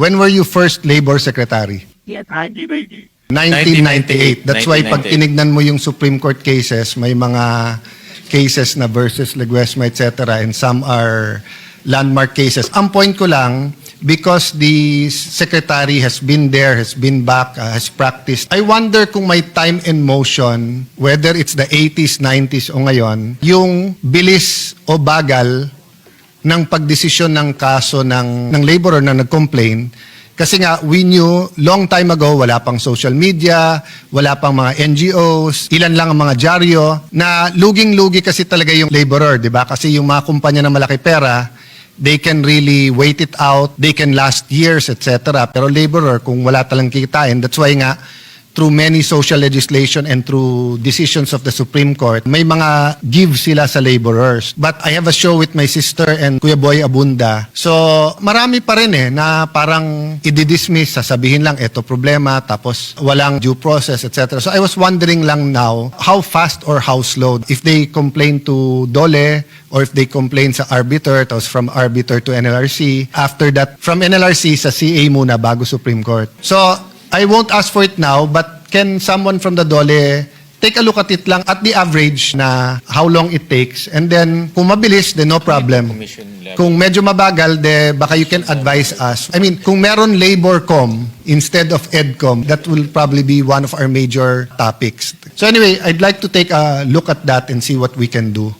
When were you first labor secretary? Yeah, 1990. 1998. That's why pag 1998. tinignan mo yung Supreme Court cases, may mga cases na versus Leguesma, etc. And some are landmark cases. Ang point ko lang, because the secretary has been there, has been back, uh, has practiced, I wonder kung may time and motion, whether it's the 80s, 90s o ngayon, yung bilis o bagal ng pagdesisyon ng kaso ng, ng laborer na nag-complain kasi nga, we knew long time ago, wala pang social media, wala pang mga NGOs, ilan lang ang mga dyaryo, na luging-lugi kasi talaga yung laborer, di ba? Kasi yung mga kumpanya na malaki pera, they can really wait it out, they can last years, etc. Pero laborer, kung wala talang kikitain, that's why nga, through many social legislation and through decisions of the Supreme Court, may mga give sila sa laborers. But I have a show with my sister and Kuya Boy Abunda. So, marami pa rin eh na parang i-dismiss, sasabihin lang, eto problema, tapos walang due process, etc. So I was wondering lang now, how fast or how slow? If they complain to Dole, or if they complain sa arbiter, tapos from arbiter to NLRC, after that, from NLRC sa CA muna bago Supreme Court. So, I won't ask for it now, but can someone from the Dole take a look at it lang at the average na how long it takes and then kung mabilis, then no problem. Kung medyo mabagal, de baka you can advise us. I mean, kung meron LaborCom instead of EDCOM, that will probably be one of our major topics. So anyway, I'd like to take a look at that and see what we can do.